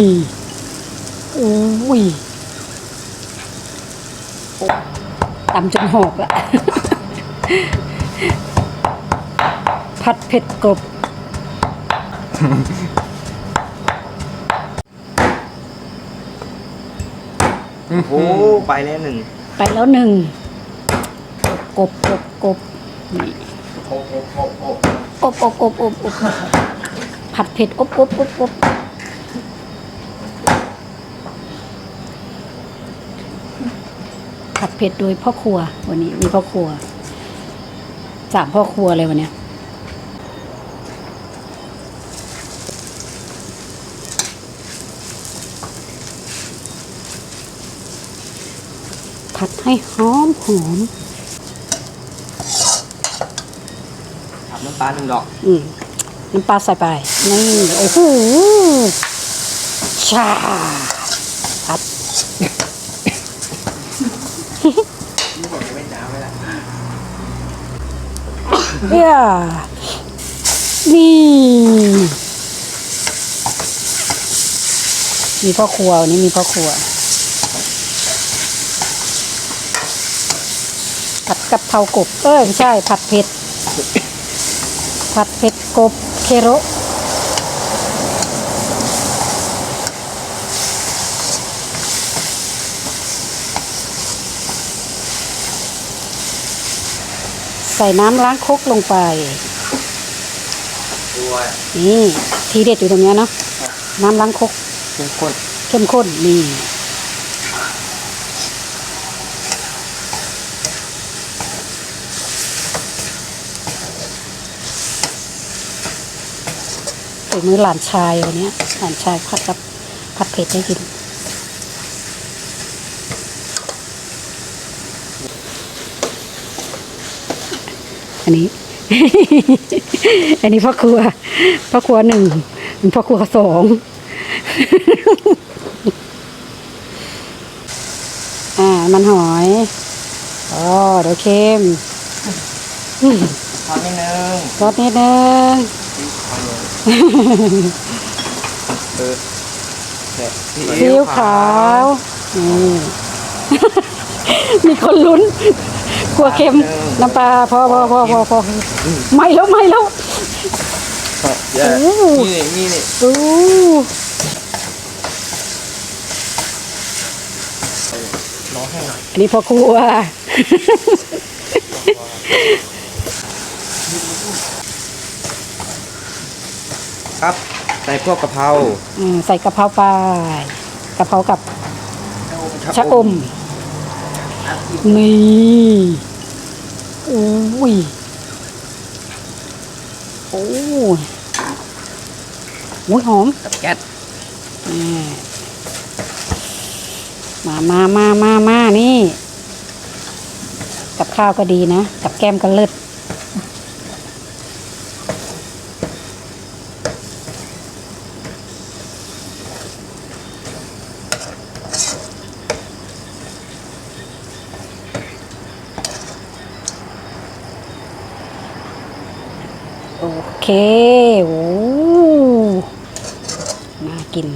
อุ้ยตำจนหอบอะผัดเผ็ดกบ โอ้โหไปแล้วหนึ่ง ไปแล้วหนึ่ง กบกบกบนี่โอ้โหโอ้โหอบอบอบอบอบผัดเผ็ดอบอบอบอบ ผัดเผ็ดโดยพ่อครัว วันนี้มีพ่อครัวสามพ่อครัวเลยวันเนี้ยผัดให้หอมหอมทำน้ำปลาหนึ่งดอก อืมน้ำปลาใส่ไป นี่ โอ้โหชาพัด นี่บอกจะไม่น้ำไว้ละ เนี่ยนี่มีพ่อครัววันนี้มีพ่อครัว ผัดกะเพรากบ เอ้ยไม่ใช่ ผัดเผ็ด ผัดเผ็ดกบเคโรใส่น้ำล้างครกลงไปตัวนี่ทีเด็ดอยู่ตรงเนี้ยเนาะน้ำล้างครกเข้มข้นเข้มข้นนี่ฝีมือหลานชายวันเนี้ยหลานชายผัดกับผัดเผ็ดให้กิน อันนี้ อันนี้พ่อครัวพ่อครัวหนึ่งพ่อครัวสองอ่า มันหอยอ๋อเดี๋ยวเค็มอืมทอดนิดนึงรสนิดนึงเออเนี่ยซีอิ๊วขาวนี่มีคนลุ้นก ลัวเค็มน้ำปลาพอพอพอพอพอไม่แล้วไม่แล้วเดี๋ยวโอ้โหนี่นี่นี่อู้น้องให้หน่อยอันนี้พอครัวครับใส่พวกกะเพราอืมใส่กะเพราไปกะเพรากับชะอมนี่ อุ้ยโอ้ยอุ้ยหอมกับแก๊สอ่ามามามามามานี่ กับข้าวก็ดีนะ กับแก้มก็เลิศ เคโอ้น่ากิน